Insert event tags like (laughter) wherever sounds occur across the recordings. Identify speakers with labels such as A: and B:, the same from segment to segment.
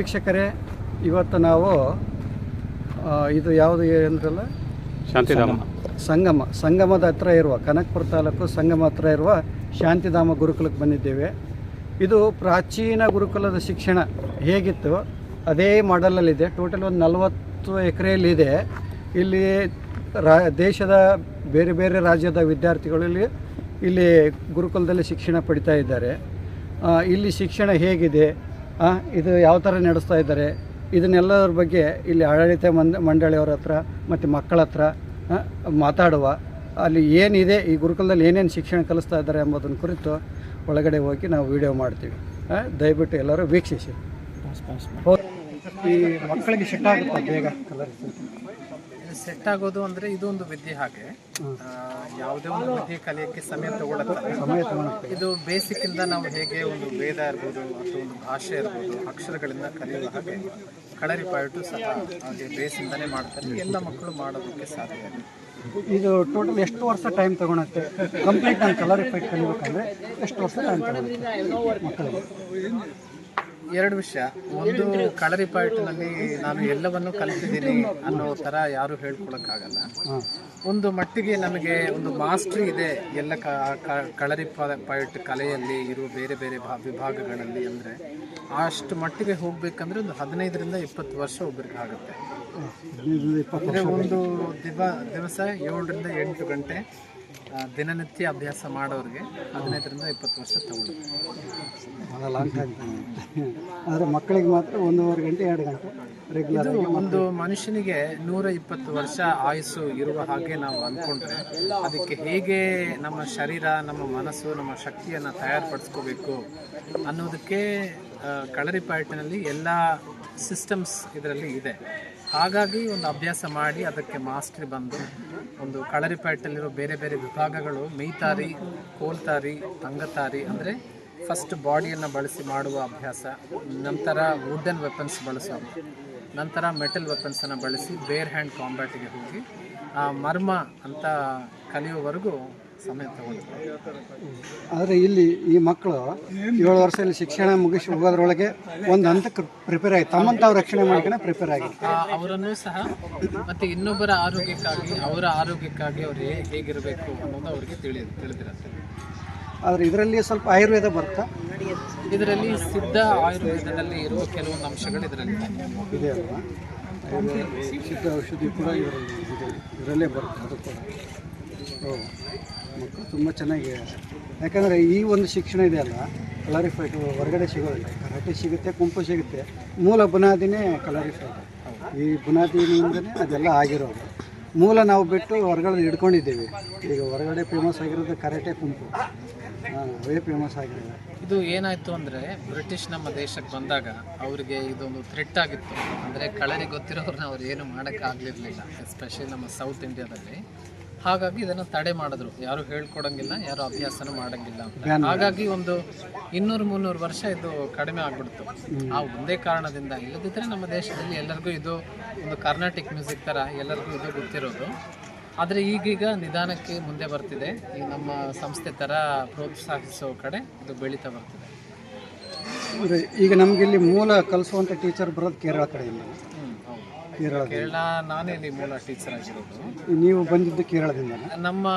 A: ವೀಕ್ಷಕರೇ ಇವತ್ತು ನಾವು ಇದು ಯಾವುದು ಅಂದ್ರಲ್ಲ
B: ಶಾಂತಿಧಾಮ.
A: ಸಂಗಮ. ಸಂಗಮದ ಹತ್ರ ಇರುವ ಕನಕಪುರ ತಾಲೂಕು ಸಂಗಮ ಹತ್ರ ಇರುವ ಶಾಂತಿಧಾಮ ಗುರುಕುಲಕ್ಕೆ ಬಂದಿದ್ದೇವೆ. ಇದು ಪ್ರಾಚೀನ ಗುರುಕುಲದ ಶಿಕ್ಷಣ. ಹೇಗಿತ್ತು? ಅದೇ ಮಾಡಲಲ್ಲಿದೆ. ಟೋಟಲ್ ಒಂದು ನಲವತ್ತು ಎಕರೆಯಲ್ಲಿದೆ. ಇಲ್ಲಿ ರಾ ದೇಶದ ಬೇರೆ ಬೇರೆ ರಾಜ್ಯದ ವಿದ್ಯಾರ್ಥಿಗಳು ಇಲ್ಲಿ ಇಲ್ಲಿ ಗುರುಕುಲದಲ್ಲಿ ಶಿಕ್ಷಣ ಪಡಿತಾ ಇದ್ದಾರೆ. ಇಲ್ಲಿ ಶಿಕ್ಷಣ ಹೇಗಿದೆ? ಇದು ಯಾವ ಥರ ನಡೆಸ್ತಾ ಇದ್ದಾರೆ? ಇದನ್ನೆಲ್ಲದ್ರ ಬಗ್ಗೆ ಇಲ್ಲಿ ಆಡಳಿತ ಮಂದ ಮಂಡಳಿಯವ್ರ ಹತ್ರ ಮತ್ತು ಮಕ್ಕಳ ಹತ್ರ ಮಾತಾಡುವ. ಅಲ್ಲಿ ಏನಿದೆ ಈ ಗುರುಕುಲದಲ್ಲಿ ಏನೇನು ಶಿಕ್ಷಣ ಕಲಿಸ್ತಾ ಇದ್ದಾರೆ ಎಂಬುದನ್ನು ಕುರಿತು ಒಳಗಡೆ ಹೋಗಿ ನಾವು ವಿಡಿಯೋ ಮಾಡ್ತೀವಿ. ದಯವಿಟ್ಟು ಎಲ್ಲರೂ ವೀಕ್ಷಿಸಿ. ಈ ಮಕ್ಕಳಿಗೆ ಶಿಕ್ಷಣ ಆಗುತ್ತೆ ಬೇಗ ಕಲರ್
C: ಸೆಟ್ ಆಗೋದು ಅಂದ್ರೆ ಇದು ಒಂದು ವಿದ್ಯೆ ಹಾಗೆ. ಯಾವುದೇ ಒಂದು ವಿದ್ಯೆ ಕಲಿಯಕ್ಕೆ ಸಮಯ
A: ತಗೊಳ್ಳುತ್ತೆ ತಗೊಳುತ್ತೆ.
C: ಇದು ಬೇಸಿಕ್ ಇಂದ ನಾವು ಹೇಗೆ ಒಂದು ವೇದ ಇರ್ಬೋದು ಅಥವಾ ಒಂದು ಭಾಷೆ ಇರ್ಬೋದು ಅಕ್ಷರಗಳಿಂದ ಕಲಿಯುವ ಹಾಗೆ ಕಳರಿ ಪಾಯಿಟು ಸಹ ಹಾಗೆ ಬೇಸಿಂದನೇ ಮಾಡ್ತಾರೆ. ಎಲ್ಲ ಮಕ್ಕಳು ಮಾಡೋದಕ್ಕೆ ಸಾಧ್ಯ. ಇದು
A: ಟೋಟಲ್ ಎಷ್ಟು ವರ್ಷ ಟೈಮ್ ತಗೊಳತ್ತೆ? ಕಂಪ್ಲೀಟ್ ನಾನು ಕಲರ್ ಇಫೆಕ್ಟ್ ಕಲಿಬೇಕಂದ್ರೆ ಎಷ್ಟು ವರ್ಷ ಟೈಮ್ ತಗೊಳುತ್ತೆ ಮಕ್ಕಳಿಗೆ?
C: ಎರಡು ವಿಷಯ. ಒಂದು ಕಳರಿ ಪಾಯಿಂಟ್ನಲ್ಲಿ ನಾನು ಎಲ್ಲವನ್ನು ಕಲಿತಿದ್ದೀನಿ ಅನ್ನೋ ಥರ ಯಾರು ಹೇಳ್ಕೊಳಕ್ಕಾಗಲ್ಲ. ಒಂದು ಮಟ್ಟಿಗೆ ನಮಗೆ ಒಂದು ಮಾಸ್ಟ್ರಿ ಇದೆ ಎಲ್ಲ ಕಳರಿ ಪಾಯಿಂಟ್ ಕಲೆಯಲ್ಲಿ ಇರುವ ಬೇರೆ ಬೇರೆ ಭಾ- ವಿಭಾಗಗಳಲ್ಲಿ ಅಂದರೆ ಅಷ್ಟು ಮಟ್ಟಿಗೆ ಹೋಗಬೇಕಂದ್ರೆ ಒಂದು ಹದಿನೈದರಿಂದ ಇಪ್ಪತ್ತು ವರ್ಷ ಒಬ್ಬರಿಗೆ ಆಗುತ್ತೆ. ಅಂದರೆ ಒಂದು ದಿವ ದಿವಸ ಏಳರಿಂದ ಎಂಟು ಗಂಟೆ ದಿನನಿತ್ಯ ಅಭ್ಯಾಸ ಮಾಡೋರಿಗೆ ಹದಿನೈದರಿಂದ ಇಪ್ಪತ್ತು ವರ್ಷ ತಗೊಂಡು
A: ಭಾಳ ಲಾಂಗ್ ಟೈಮ್ ಆದರೆ ಮಕ್ಕಳಿಗೆ ಮಾತ್ರ ಒಂದೂವರೆ ಗಂಟೆ ಎರಡು ಗಂಟೆ ರೆಗ್ಯುಲರ್
C: ಒಂದು ಮನುಷ್ಯನಿಗೆ ನೂರ ಇಪ್ಪತ್ತು ವರ್ಷ ಆಯುಸ್ಸು ಇರುವ ಹಾಗೆ ನಾವು ಅಂದ್ಕೊಂಡ್ರೆ ಅದಕ್ಕೆ ಹೇಗೆ ನಮ್ಮ ಶರೀರ ನಮ್ಮ ಮನಸ್ಸು ನಮ್ಮ ಶಕ್ತಿಯನ್ನು ತಯಾರುಪಡಿಸ್ಕೋಬೇಕು ಅನ್ನೋದಕ್ಕೆ ಆ, ಕಳರಿ ಪಾಯಿಂಟ್ನಲ್ಲಿ ಎಲ್ಲ ಸಿಸ್ಟಮ್ಸ್ ಇದರಲ್ಲಿ ಇದೆ. ಹಾಗಾಗಿ ಒಂದು ಅಭ್ಯಾಸ ಮಾಡಿ ಅದಕ್ಕೆ ಮಾಸ್ಟ್ರಿ ಬಂದು ಒಂದು ಕಳರಿ ಪ್ಯಾಟಲ್ಲಿರೋ ಬೇರೆ ಬೇರೆ ವಿಭಾಗಗಳು ಮೈತಾರಿ ಕೋಲ್ತಾರಿ, ತಂಗತಾರಿ, ಅಂದರೆ ಫಸ್ಟ್ ಬಾಡಿಯನ್ನು ಬಳಸಿ ಮಾಡುವ ಅಭ್ಯಾಸ, ನಂತರ ವುಡನ್ ವೆಪನ್ಸ್ ಬಳಸೋದು ನಂತರ ಮೆಟಲ್ ವೆಪನ್ಸನ್ನು ಬಳಸಿ ಬೇರ್ ಹ್ಯಾಂಡ್ ಕಾಂಬ್ಯಾಟಿಗೆ ಹೋಗಿ, ಆ ಮರ್ಮ ಅಂತ ಕಲಿಯುವವರೆಗೂ ಸಮಯ
A: ಆದರೆ ಇಲ್ಲಿ ಈ ಮಕ್ಕಳು ಏಳು ವರ್ಷದಲ್ಲಿ ಶಿಕ್ಷಣ ಮುಗಿಸಿ ಹೋಗೋದ್ರೊಳಗೆ ಒಂದು ಹಂತಕ್ಕೆ ಪ್ರಿಪೇರ್ ಆಗಿ ತಮ್ಮನ್ನು ತಾವು ರಕ್ಷಣೆ ಮಾಡ್ಕೊಂಡು ಪ್ರಿಪೇರ್ ಆಗಿ.
C: ಅವರನ್ನು ಸಹ ಮತ್ತೆ ಇನ್ನೊಬ್ಬರ ಆರೋಗ್ಯಕ್ಕಾಗಿ ಅವರ ಆರೋಗ್ಯಕ್ಕಾಗಿ ಅವರು ಹೇಗಿರಬೇಕು ಅನ್ನೋದು ಅವರಿಗೆ ತಿಳಿ ತಿಳಿದಿರುತ್ತೆ.
A: ಆದರೆ ಇದರಲ್ಲಿ ಸ್ವಲ್ಪ ಆಯುರ್ವೇದ ಬರ್ತಾ
C: ಇದರಲ್ಲಿ ಸಿದ್ಧ ಆಯುರ್ವೇದದಲ್ಲಿ ಇರುವ ಕೆಲವೊಂದು ಅಂಶಗಳು ಇದರಲ್ಲಿ.
A: ಇದೆ ಅಲ್ವಾ? ಸಿದ್ಧ ಔಷಧಿ ಕೂಡ ಇದರಲ್ಲಿ ಇದೆ ಇದರಲ್ಲೇ ಬರುತ್ತೆ ಅದು ಕೂಡ. ಓ. ಮಕ್ಕಳು ತುಂಬ ಚೆನ್ನಾಗಿ ಯಾಕಂದರೆ ಈ ಒಂದು ಶಿಕ್ಷಣ ಇದೆಯಲ್ಲ ಕಲರಿಫೈಟ್ ಹೊರಗಡೆ ಸಿಗೋದಿಲ್ಲ. ಕರಾಟೆ ಸಿಗುತ್ತೆ ಕುಂಪು ಸಿಗುತ್ತೆ. ಮೂಲ ಬುನಾದಿನೇ ಕಲರಿಫೈಟ್ ಈ ಬುನಾದಿನಿಂದನೇ ಅದೆಲ್ಲ ಆಗಿರೋದು. ಮೂಲ ನಾವು ಬಿಟ್ಟು ಹೊರಗಡೆ ಹಿಡ್ಕೊಂಡಿದ್ದೀವಿ. ಈಗ ಹೊರಗಡೆ ಫೇಮಸ್ ಆಗಿರೋದು ಕರಾಟೆ ಕುಂಪು ಅವೇ ಫೇಮಸ್ ಆಗಿರೋದು
C: ಇದು ಏನಾಯಿತು ಅಂದರೆ, ಬ್ರಿಟಿಷ್ ನಮ್ಮ ದೇಶಕ್ಕೆ ಬಂದಾಗ ಅವರಿಗೆ ಇದೊಂದು ಥ್ರೆಟ್ ಆಗಿತ್ತು. ಅಂದರೆ ಕಳರಿ ಗೊತ್ತಿರೋರನ್ನ ಅವ್ರು ಏನು ಮಾಡೋಕ್ಕಾಗಲಿರಲಿಲ್ಲ ಎಸ್ಪೆಷಲಿ ನಮ್ಮ ಸೌತ್ ಇಂಡಿಯಾದಲ್ಲಿ ಹಾಗಾಗಿ ಇದನ್ನು ತಡೆ ಮಾಡಿದ್ರು. ಯಾರು ಹೇಳ್ಕೊಡಂಗಿಲ್ಲ ಯಾರು ಅಭ್ಯಾಸನೂ ಮಾಡಂಗಿಲ್ಲ ಅಂತ. ಹಾಗಾಗಿ ಒಂದು ಇನ್ನೂರು ಮುನ್ನೂರು ವರ್ಷ ಇದು ಕಡಿಮೆ ಆಗ್ಬಿಡ್ತು. ಆ ಒಂದೇ ಕಾರಣದಿಂದ ಇಲ್ಲದಿದ್ದರೆ ನಮ್ಮ ದೇಶದಲ್ಲಿ ಎಲ್ಲರಿಗೂ ಇದು ಒಂದು ಕರ್ನಾಟಿಕ್ ಮ್ಯೂಸಿಕ್ ಥರ ಎಲ್ಲರಿಗೂ ಇದು ಗೊತ್ತಿರೋದು. ಆದರೆ ಈಗೀಗ ನಿಧಾನಕ್ಕೆ ಮುಂದೆ ಬರ್ತಿದೆ. ಈ ನಮ್ಮ ಸಂಸ್ಥೆ ಥರ ಪ್ರೋತ್ಸಾಹಿಸೋ ಕಡೆ ಇದು ಬೆಳೀತಾ ಬರ್ತಿದೆ.
A: ಈಗ ನಮಗೆ ಇಲ್ಲಿ ಮೂಲ ಕಲಿಸುವಂಥ ಟೀಚರ್ ಬರೋದು ಕೇರಳ ಕಡೆಯಿಂದ ಕೇರಳ
C: ನಾನೇ ಇಲ್ಲಿ ಮೂಲ ಟೀಚರ್ ಆಗಿರೋದು.
A: ನೀವು ಬಂದಿದ್ದು ಕೇರಳದಿಂದ
C: ನಮ್ಮ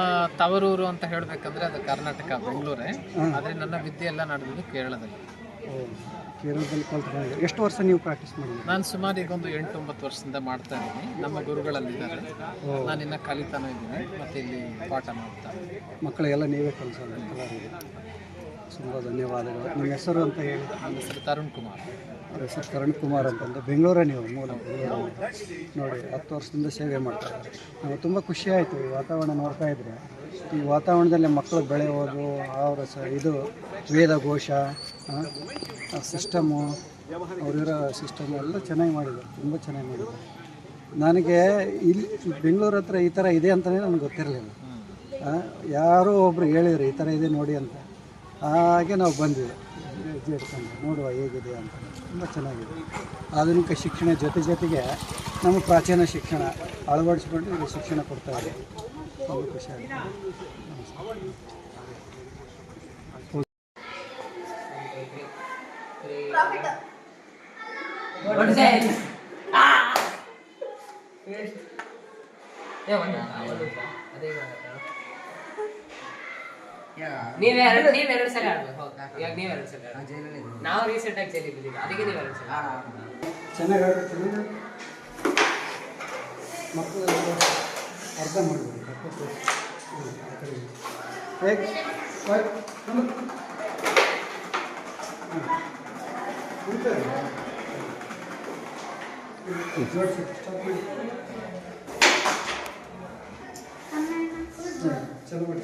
C: ತವರೂರು ಅಂತ ಹೇಳಬೇಕಂದ್ರೆ ಅದು ಕರ್ನಾಟಕ ಬೆಂಗಳೂರೇ. ಆದರೆ ನನ್ನ ವಿದ್ಯೆ ಎಲ್ಲ ನಡೆದಿದ್ದು ಕೇರಳದಲ್ಲಿ.
A: ಕೇರಳದಲ್ಲಿ ಕಲ್ತ್ಕೊಂಡಿದ್ದೀರಿ ಎಷ್ಟು ವರ್ಷ ನೀವು ಪ್ರಾಕ್ಟೀಸ್ ಮಾಡಿ
C: ನಾನು ಸುಮಾರು ಈಗ ಒಂದು ಎಂಟೊಂಬತ್ತು ವರ್ಷದಿಂದ ಮಾಡ್ತಾ ಇದ್ದೀನಿ. ನಮ್ಮ ಗುರುಗಳಲ್ಲಿದ್ದಾರೆ. ನಾನು ಇನ್ನು ಕಲಿತಾನೂ ಇದ್ದೀನಿ. ಮತ್ತು ಇಲ್ಲಿ ಪಾಠ ಮಾಡ್ತಾ.
A: ಮಕ್ಕಳಿಗೆಲ್ಲ ನೀವೇ ಕಲಿಸೋದು. ತುಂಬ ಧನ್ಯವಾದಗಳು. ನಿಮ್ಮ ಹೆಸರು ಅಂತ ಹೇಳಿ.
C: ನನ್ನ ಹೆಸರು ತರುಣ್ ಕುಮಾರ್.
A: ಹೆಸರು ಕರಣ್ ಕುಮಾರ್ ಅಂತಂದು ಬೆಂಗಳೂರೇ ನೀವು ಮೂಲ ನೋಡಿ ಹತ್ತು ವರ್ಷದಿಂದ ಸೇವೆ ಮಾಡ್ತಾರೆ ನಮಗೆ ತುಂಬ ಖುಷಿ ಆಯಿತು ಈ ವಾತಾವರಣ ನೋಡ್ತಾ ಇದ್ರೆ. ಈ ವಾತಾವರಣದಲ್ಲಿ ಮಕ್ಕಳು ಬೆಳೆಯೋದು ಅವರ ಸ ಇದು ವೇದ ಘೋಷ ಸಿಸ್ಟಮು ಅವರಿರೋ ಸಿಸ್ಟಮ್ ಎಲ್ಲ ಚೆನ್ನಾಗಿ ಮಾಡಿದ್ದಾರೆ. ತುಂಬ ಚೆನ್ನಾಗಿ ಮಾಡಿದ್ದಾರೆ. ನನಗೆ ಇಲ್ಲಿ ಬೆಂಗಳೂರು ಹತ್ರ ಈ ಥರ ಇದೆ ಅಂತಲೇ ನನಗೆ ಗೊತ್ತಿರಲಿಲ್ಲ. ಯಾರೋ ಒಬ್ರು ಹೇಳಿದ್ರು ಈ ಥರ ಇದೆ ನೋಡಿ ಅಂತ. ಹಾಗೆ ನಾವು ಬಂದ್ವಿ. ಹೆಜ್ಜೆ ಇಟ್ಕೊಂಡು ನೋಡುವ ಹೇಗಿದೆ ಅಂತ ತುಂಬ ಚೆನ್ನಾಗಿದೆ. ಆಧುನಿಕ ಶಿಕ್ಷಣ ಜೊತೆ ಜೊತೆಗೆ ನಮ್ಮ ಪ್ರಾಚೀನ ಶಿಕ್ಷಣ ಅಳವಡಿಸ್ಕೊಂಡು ಇಲ್ಲಿ ಶಿಕ್ಷಣ ಕೊಡ್ತಾ ಇದೆ. ತುಂಬ ಖುಷಿಯಾಗಿದೆ
B: ನೀವ್ ನೀವೆರಡು ಎರಡು ಸಲ ಆಡ್ಬೇಕು ಹೌದಾ? ಇವಾಗ ನೀವೆರಡು ಎರಡು ಸಲ. ನಾವು ರೀಸೆಂಟ್ ಆಗಿ ಜೈಲಿ ಬಿದ್ದಿದ್ದು ಅದಕ್ಕೆ ನೀವೆರಡು ಸಲ
A: ಚೆನ್ನಾಗಿ ಆಡ್ಬೇಕು, ಮಕ್ಕಳು ಅರ್ಧ ಮಾಡಬೇಕು ಚಲೋ ಮಾಡಿ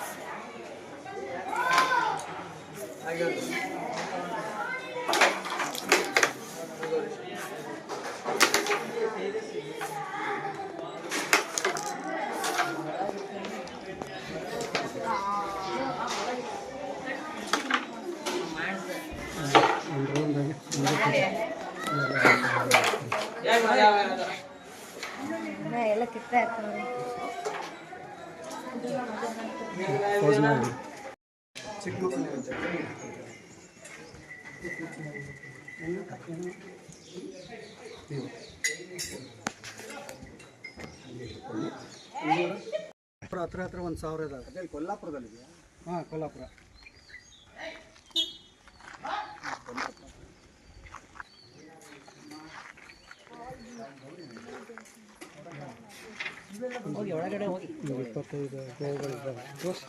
A: ಹತ್ರ ಹತ್ರ ಒಂದು ಸಾವಿರ ಇದೆ. ಕೊಲ್ಲಾಪುರದಲ್ಲಿ ಹಾಂ ಕೊಲ್ಲಾಪುರ. ಒಂದು ಇಪ್ಪತ್ತೈದು ಗೋವುಗಳಿದ್ದಾವೆ ತೋರ್ಸಿ.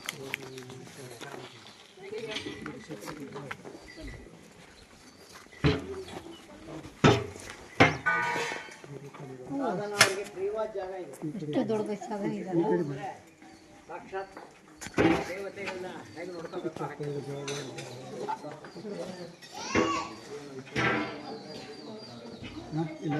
D: ಎಷ್ಟು ದೊಡ್ಡ ಜಾಗ ಇದೆ
A: ಈ ಕಡೆ ಬನ್ನಿ. ಇಪ್ಪತ್ತೈದು ಗೋವುಗಳಿದ್ದಾವೆ. ಹಾಂ, ಇಲ್ಲಿ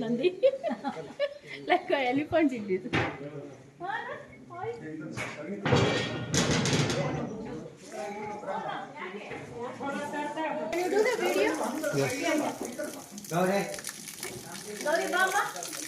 E: ನಂದಿ ಲೈಕ್ ಎಲಿಫೆಂಟ್ ಇದ್ದಿದ್ದು
F: ಓಂ ಪವಿತ್ರಃ ಪವಿತ್ರೋ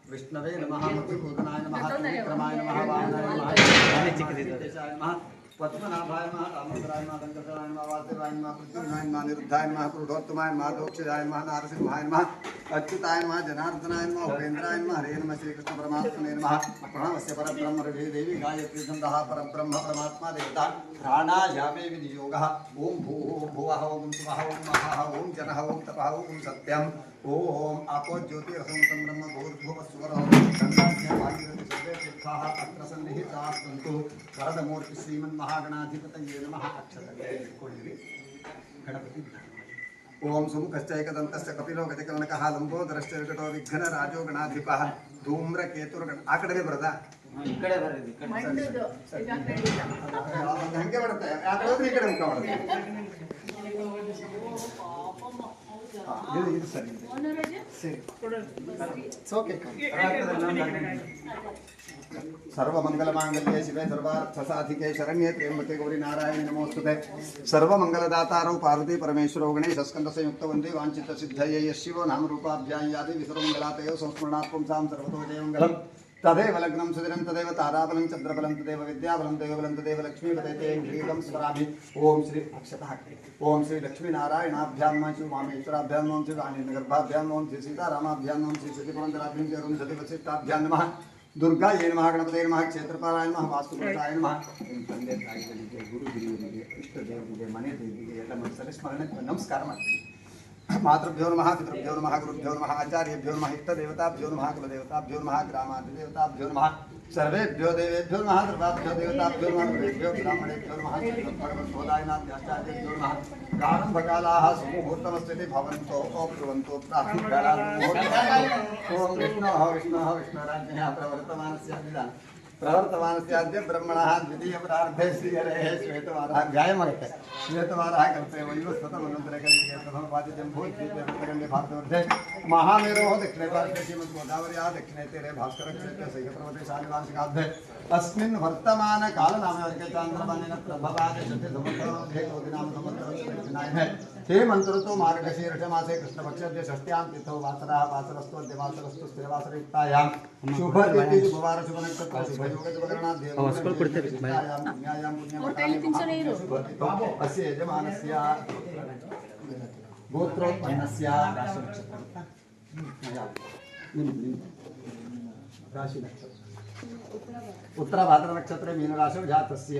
F: विष्णवे नमः मुकुटनाय नमः विक्रमाय नमः वामनाय नमः। पद्मनाभाय निरुद्धाय महा क्रोधोत्तमाय महा दोक्षाय महा नारसिंहाय हरे नमः श्री कृष्ण परमात्मने नमः। प्रणमस्य परब्रह्म रवि देवी गायत्री छन्दः ओम भूः भुवः ओम सुवः ओम सत्यम। ओम आपो ज्योतिरसं तं ब्रह्म भूर्भुवः सुवरः गङ्गास्य वायुरतिशब्दे तीर्थाः ಮಹಾಗಣಾಧಿಪತಯೇ ನಮಃ ಅಕ್ಷತೆ ಇಟ್ಕೊಂಡಿವಿ ಗಣಪತಿ ಓಂ ಸುಮುಖಶ್ಚೈಕದಂತಸ್ಯ ಕಪಿಲೋ ಗಜಕರ್ಣಕಃ ಲಂಬೋದರಶ್ಚ ವಿಕಟೋ ವಿಘ್ನ ರಾಜೋ ಗಣಾಧಿಪಃ ಧೂಮ್ರ ಆ ಕಡೆನೇ ಬರದ ಹಂಗೆ ಬರುತ್ತೆ? ಈ ಕಡೆ ಇದು ಸರಿ. సర్వమంగళమాంగళ్యే శివే సర్వార్థసాధికే శరణ్యే త్రేమతే గౌరి నారాయణ నమోస్తుతే. సర్వమంగళదాతారౌ పార్వతీ పరమేశ్వరో గణేశస్కందసంయుక్త వందే వాంఛిత సిద్ధయే శివో నామరూపాభ్యాయాది విసర్వమంగళాతయో సంస్మరణాత్మం సాం సర్వతో జయమంగళం. ಸಂಸ್ಮರಣಾತ್ಮಂಸಾಂ ಸರ್ವತೋ ಜಯಮಂಗಲಂ ತದೇವ ಲಗ್ನಂ ಸುದಿರಂ ತದೇವ ತಾರಾಬಲಂ ಚಂದ್ರಬಲಂ ತದೇವ ವಿದ್ಯಾಬಲಂ ದೈವಬಲಂ ತದೇವ ಲಕ್ಷ್ಮೀಪದೈತೆ ಶ್ರೀಗಂ ಸ್ಮರಾಮಿ ಓಂ ಶ್ರೀ ಅಕ್ಷತಃ ಹಾಕಿ ಓಂ ಶ್ರೀ ಲಕ್ಷ್ಮೀನಾರಾಯಣಾಭ್ಯಾಂ ನಮಃ ಶ್ರೀ ವಾಮೇಶ್ವರಾಭ್ಯಾಂ ನಮಃ ಶ್ರೀ ಆನಂದಗರ್ಭಾಭ್ಯಾಂ ನಮಃ ಶ್ರೀ ಸೀತಾರಾಮಾಭ್ಯಾಂ ನಮಃ ಶ್ರೀ ಸತಿಪುರಂದರಾಭ್ಯಾಂ ಶ್ರೀ ಅರುಂಧತಿ ವಸಿಷ್ಠಾಭ್ಯಾಂ ನಮಃ ದುರ್ಗಾ ಏ ನಮಃ ಗಣಪತಿ ನಮಃ ಕ್ಷೇತ್ರಪಾಲಾಯ ನಮಃ ವಾಸ್ತುಪುರುಷಾಯ ನಮಃ ನಿಮ್ಮ ತಂದೆ ತಾಯಿಗಳಿಗೆ ಗುರು ಹಿರಿಯರಿಗೆ ಇಷ್ಟ ದೇವರಿಗೆ ಮನೆ ದೇವರಿಗೆ ಎಲ್ಲ ಮನಸ್ಸಲ್ಲಿ ಸ್ಮರಣೆ ನಮಸ್ಕಾರ ಮಾಡ್ತೀನಿ मातृभ्यो नम पितृभ्यो नम गुरुभ्यो नम आचार्यभ्यो नम इतदेवताभ्यो नम कुलदेवताभ्यो नम ग्रामादिदेवताभ्यो नम सर्वेभ्यो देवेभ्यो नम सर्वाभ्यो देवताभ्यो नम गुरुभ्यो ब्राह्मणेभ्यो नम भगवत्सोदायनाथ्याचार्यभ्यो नम प्रारम्भकालाः सुमुहूर्तमस्ति भवन्तो अप्रुवन्तो प्रार्थनकालाः ओम विष्णोः विष्णोः विष्णोराज्ञः प्रवर्तमान सद्य ब्रह्मण द्वितीय प्रारंभे श्रीहरे श्वेतवारः गायमगते श्वेतवारः कल्पे वयो स्वतमनुद्रकरिपादिजम्भूत्खण्डे भारतवर्षे महामेरोः दक्षिणे भारते श्रीमद्गोदावर्याः दक्षिणे तीरे दक्षिणायने हे मन्त्रतो मार्गशीर्षमासे कृष्णपक्षस्य षष्ट्यां तिथौ वासरः वासरस्तु अद्य वासरस्तु स्थिरवासरयुक्तायां शुभतिथि शुभवार शुभनक्षत्र शुभयोग शुभकरणात् देवयां पुण्यायां पुण्यमकाले शुभतिथौ अस्य यजमानस्य गोत्रोत्पन्नस्य राशिनक्षत्रं। राशिनक्षत्रं उत्तरभाद्रनक्षत्रे मीनराशौ जातस्य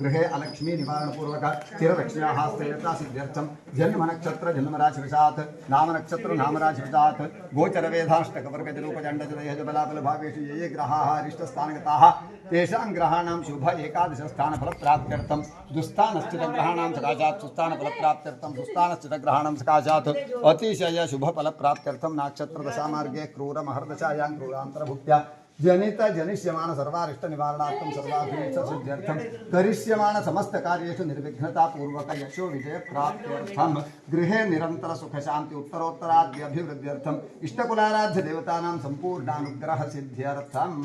F: गृहे अलक्ष्मी निवारणपूर्वक स्थिरदक्षिणाः स्थिरता सिद्ध्यर्थं जन्मनक्षत्र जन्मराशिवशात्, नामनक्षत्र नामराशिवशात् गोचरवेधाष्टकवर्गजरूपचण्डजलयजबलाफलभावेषु ये ये ग्रहाः, अरिष्टस्थानगताः, तेषां ग्रहाणां शुभ एकादशस्थानफलप्राप्त्यर्थं दुःस्थानस्थितग्रहाणां सकाशात् सुस्थानफलप्राप्त्यर्थं दुःस्थानस्थितग्रहाणां सकाशात् अतिशय शुभफलप्राप्त्यर्थं नाक्षत्रदशामार्गे क्रूरमहर्दशायां, क्रूरान्तर्भुक्त्या जनित जनिष्यमाण सर्वारिष्ट निवारणार्थं सर्वाभिष्ट सिद्ध्यर्थं करिष्यमाण समस्त कार्येषु निर्विघ्नता पूर्वक यशो विजय प्राप्त्यर्थं गृहे निरंतर सुख शांति उत्तरोत्तराद्य अभिवृद्ध्यर्थं इष्टकुलाराध्य देवतानां संपूर्णानुग्रह सिद्ध्यर्थं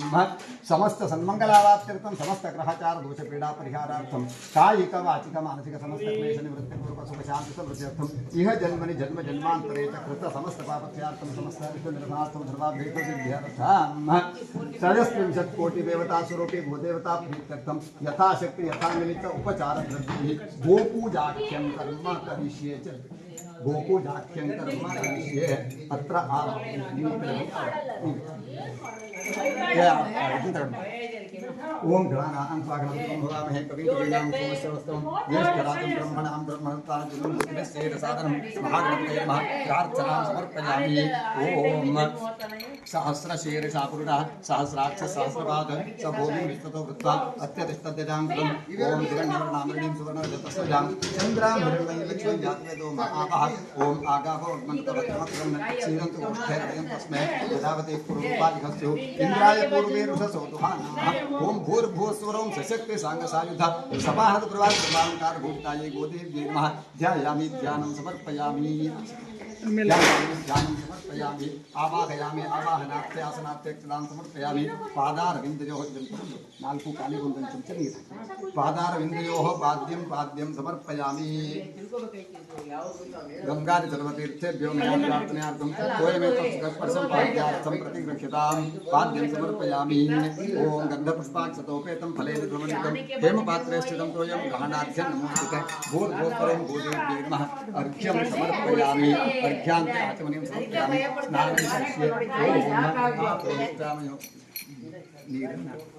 F: समस्त सन्मंगलावाप्त्यर्थं समस्त ग्रहचार दोष पीडा परिहारार्थं कायिक वाचिक मानसिक समस्त क्लेश निवृत्ति पूर्वक सुख शांति समृद्ध्यर्थं इह जन्मनि जन्म जन्मान्तरे च कृत समस्त पापत्यार्थं समस्त निर्मार्थं सर्वाभीष्ट सिद्ध्यर्थं षडस्त्रिंशत् कोटिदेवतासुरोऽपि भूदेवता प्रीत्यर्थं यथाशक्ति यथामिलित उपचारद्रव्यैः गोपूजाख्यम कर्म करिष्ये च कर्म करिष्ये अत्र (laughs) ओम घ्राणा स्वागणं ब्रह्मवामहे कविं कवीनां सोमस्यवस्तवं ज्येष्ठराजं ब्रह्मणां ब्रह्मणस्तारजुनं सुकृष्येदसादनं महागणपतये महाप्रार्थनां समर्पयामि। ओम सहस्रशीर्षा पुरुषः सहस्राक्ष सहस्रपाद स भूमि विश्वतो वृत्वा अत्यतिष्ठद्यजाङ्कुलं ओं हिरण्यवर्णामरणीं सुवर्णरजतस्वजां चन्द्रामृणं लक्ष्मीं जातवेदो महापाः ॐ आगाभो मन्त्रवक्रमक्रं सीदन्तु गोष्ठैर्वयं तस्मै। यदावते पूर्वपालिकस्यो इन्द्राय पूर्वे रुषसो दुहानाः। ॐ भूर्भुवस्वरं सशक्ति सायुधा। सपाहत प्रभांकार भूतायै गोदेव्यै नमः। ध्यायामि ध्यानं समर्पयामि। समर्पयामि आवाहयामि आवाहनार्थे आसनार्थेक्षदां समर्पयामि पादारविन्दयोः नाल्कु काले गुन्दं चरित पादारविन्दयोः पाद्यं पाद्यं समर्पयामि गङ्गादि सर्वतीर्थेभ्यो मया प्रार्थनार्थं అర్ఘ్యాంత ఆచమనీయం నీరు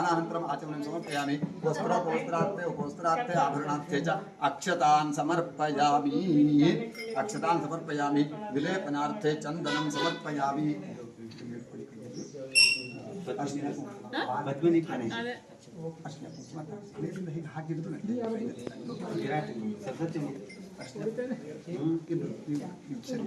F: स्नानानन्तरम् आचमनं समर्पयामि। वस्त्रोपवस्त्रार्थे उपवस्त्रार्थे आभरणार्थे च अक्षतान् समर्पयामि। अक्षतान् समर्पयामि। विलेपनार्थे चन्दनं समर्पयामि। ಸರಿ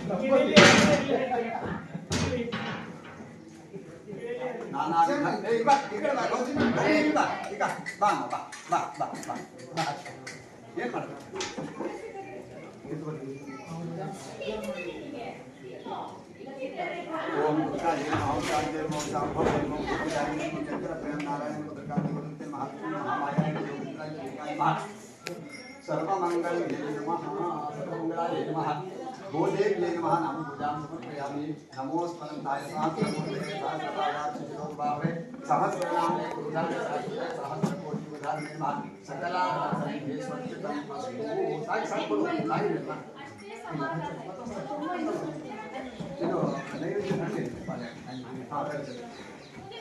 F: (laughs) 那那先来四块，四块来两千，两千块，四块，八毛八，八八八八，别看了。我们国家现在啊，从改革开放以来，我们国家的经济啊，发展啊，是越来越好了。政府啊，我们的领导啊，是越
E: 来越好了。
F: ಹರಿದ್ರಾದಿ
E: ಇಡೀ ಎಲ್ಲ ಹಸುಗಳಿಂದ
F: ಪರಿಮಳ ನಾನಾ ವಿಧ- ಏ, ಬಾ, ಈ ಕಡೆ ಬಾ, ರೋಜಿನ, ಏ, ಈ ಬಾ, ಈಗ ಬಾ ಅಮ್ಮ, ಬಾ, ಬಾ, ಬಾ, ಬಾ, ಬಾ. ಏನ್ ಮಾಡ್ಬೇಕು ಓಂ ದುರ್ಗಾಯ ನಮಃ ಓಂ ಶಾಂತಿಯೇ ನಮಃ ಓಂ ಶಾಂಭವೇ ನಮಃ ಓಂ ಭೂತಾಯ ನಮಃ ಓಂ ಚಂದ್ರಪ್ರೇಮ ನಾರಾಯಣ ನಮಃ ದುರ್ಗಾಯ ವದಂತೆ ಮಹಾತ್ಮೆ ಮಹಾಮಾಯಾಯ ನಮಃ ಯೋಗಿಂದ್ರಾಯ ಯೋಗಿಕಾಯ ನಮಃ ಸರ್ವಮಂಗಲೇ ನಮಃ ಸರ್ವಮಂಗಲಾಯ ನಮಃ गोदेव्यै नमः नाम पूजां समर्पयामि नमोस्मरन्ताय सहस्रमूर्तये सहस्रपादाक्षि शिरोबाहवे सहस्रनामे गुरुधारे सहस्रे सहस्रकोटि गुरुधारे नमः सकलासनेश्वरचित्तं साई साई बोलो साई नमः ಇದು ನೈವೇದ್ಯ ಮಾಡಿ ಪಾಲೆ ಹಾಂ ಸರಿ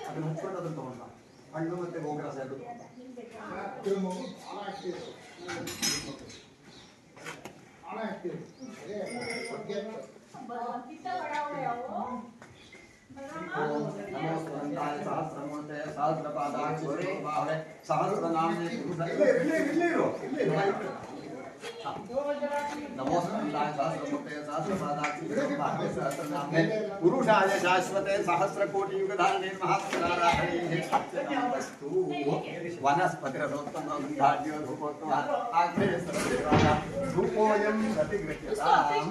F: ಅದನ್ನು ಹಚ್ಕೊಂಡು ಅದನ್ನು ತಗೊಂಡ ಹಣ್ಣು ಮತ್ತೆ ಗೋಗ್ರಾಸ ಎರಡು ತಗೊಂಡ पुरुषाय शाश्वते सहस्रकोटियुगधारणे महास्तु वनस्पतिरसोत्तमो धूपोऽयं प्रतिगृह्यताम्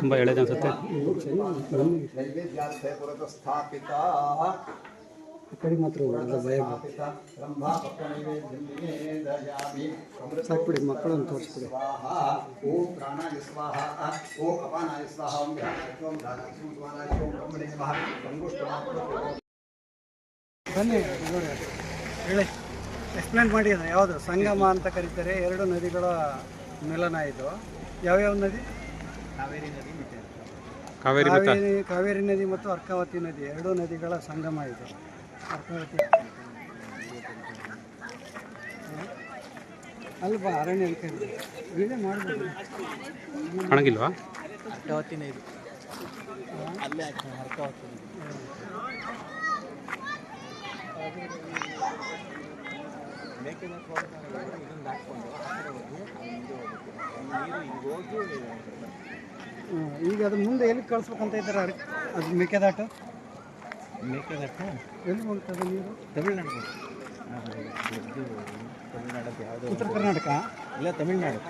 G: ತುಂಬ ಎಳೆದು ಅನ್ಸುತ್ತೆ.
A: ಕಡೆ ಮಾತ್ರ ಭಯ. ಸಾಕ್ಬಿಡಿ, ಮಕ್ಕಳನ್ನು ತೋರಿಸ್ಬಿಡಿ.
F: ಓ ಪ್ರಾಣಾಯ ಸ್ವಾಹ ಓಂ ಅಪಾನಾಯ
A: ಬನ್ನಿ ನೋಡಿ ಹೇಳಿ ಎಕ್ಸ್ಪ್ಲೇನ್ ಮಾಡಿ ಯಾವುದು? ಸಂಗಮ ಅಂತ ಕರೀತಾರೆ, ಎರಡು ನದಿಗಳ ಮಿಲನ ಇದು. ಯಾವ್ಯಾವ ನದಿ?
C: ಕಾವೇರಿ ನದಿ
G: ಕಾವೇರಿ
A: ಕಾವೇರಿ ನದಿ ಮತ್ತು ಅರ್ಕಾವತಿ ನದಿ ಎರಡು ನದಿಗಳ ಸಂಗಮ ಇದು. ಅರ್ಕಾವತಿ ಅಲ್ವಾ? ಅರಣ್ಯ ವಿಡಿಯೋ ಮಾಡ್ಬೋದು.
G: ಕಾಣಂಗಿಲ್ವಾ?
A: ಅರ್ಕಾವತಿ ಇದು ಅಲ್ಲೇ ಅರ್ಕಾವತಿ ಈಗ ಅದು ಮುಂದೆ ಎಲ್ಲಿ ಕಳಿಸ್ಬೇಕಂತ ಇದ್ದಾರೆ ಅದು ಮೇಕೆದಾಟು
C: ಮೇಕೆದಾಟು
A: ಎಲ್ಲಿ ಹೋಗ್ತದೆ ನೀರು?
C: ತಮಿಳ್ನಾಡು ಯಾವುದು
A: ಉತ್ತರ ಕರ್ನಾಟಕ?
C: ಇಲ್ಲ ತಮಿಳ್ನಾಡು.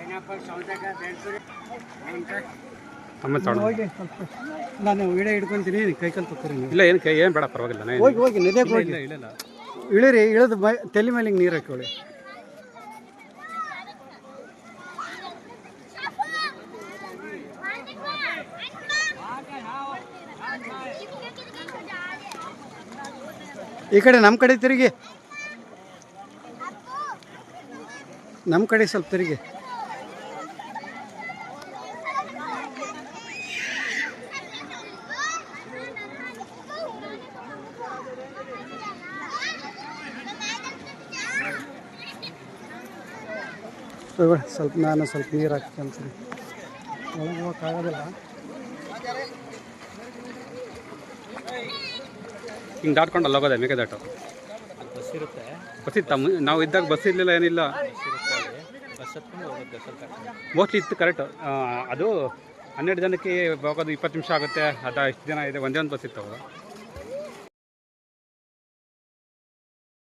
A: ಹೋಗಿ ಸ್ವಲ್ಪ. ನಾನು ವಿಡಿಯೋ ಹಿಡ್ಕೊಂತೀನಿ ಕೈ ಕಾಲು ತಕ್ಕೊರಿ
G: ಇಲ್ಲ ಏನು ಕೈ ಏನು ಬೇಡ ಪರವಾಗಿಲ್ಲ
A: ಹೋಗಿ ಹೋಗಿ ನದಿಯಾಗ ಹೋಗಿ.
G: ಇಲ್ಲ ಇಲ್ಲ.
A: ಇಳಿರಿ, ಇಳಿದು ಮೈ ತಲೆ ಮೇಲೆ ನೀರು ಹಾಕೊಳ್ಳಿ. ಈ ಕಡೆ ನಮ್ಮ ಕಡೆ ತಿರುಗಿ. ನಮ್ಮ ಕಡೆ ಸ್ವಲ್ಪ ತಿರುಗಿ. ಸ್ವಲ್ಪ ನಾನು ಸ್ವಲ್ಪ ನೀರು ಹಾಕ್ತೀನಿ ಒಳಗೆ ಹೋಗೋಕ್ಕಾಗೋದಿಲ್ಲ
G: ಹಿಂಗೆ ದಾಟ್ಕೊಂಡು ಅಲ್ಲಿ ಹೋಗೋದೆ ಮೇಕೆದಾಟು
C: ಬಸ್ ಇರುತ್ತೆ.
G: ಬಸ್ ಇತ್ತ? ನಾವು ಇದ್ದಾಗ ಬಸ್ ಇರಲಿಲ್ಲ ಏನಿಲ್ಲ. ಮೋಸ್ಟ್ಲಿ ಇತ್ತು ಕರೆಕ್ಟ್ ಅದು ಹನ್ನೆರಡು ಜನಕ್ಕೆ ಹೋಗೋದು ಇಪ್ಪತ್ತು ನಿಮಿಷ ಆಗುತ್ತೆ. ಅದು ಇಷ್ಟು ಜನ ಇದೆ ಒಂದೇ ಒಂದು ಬಸ್ ಇತ್ತು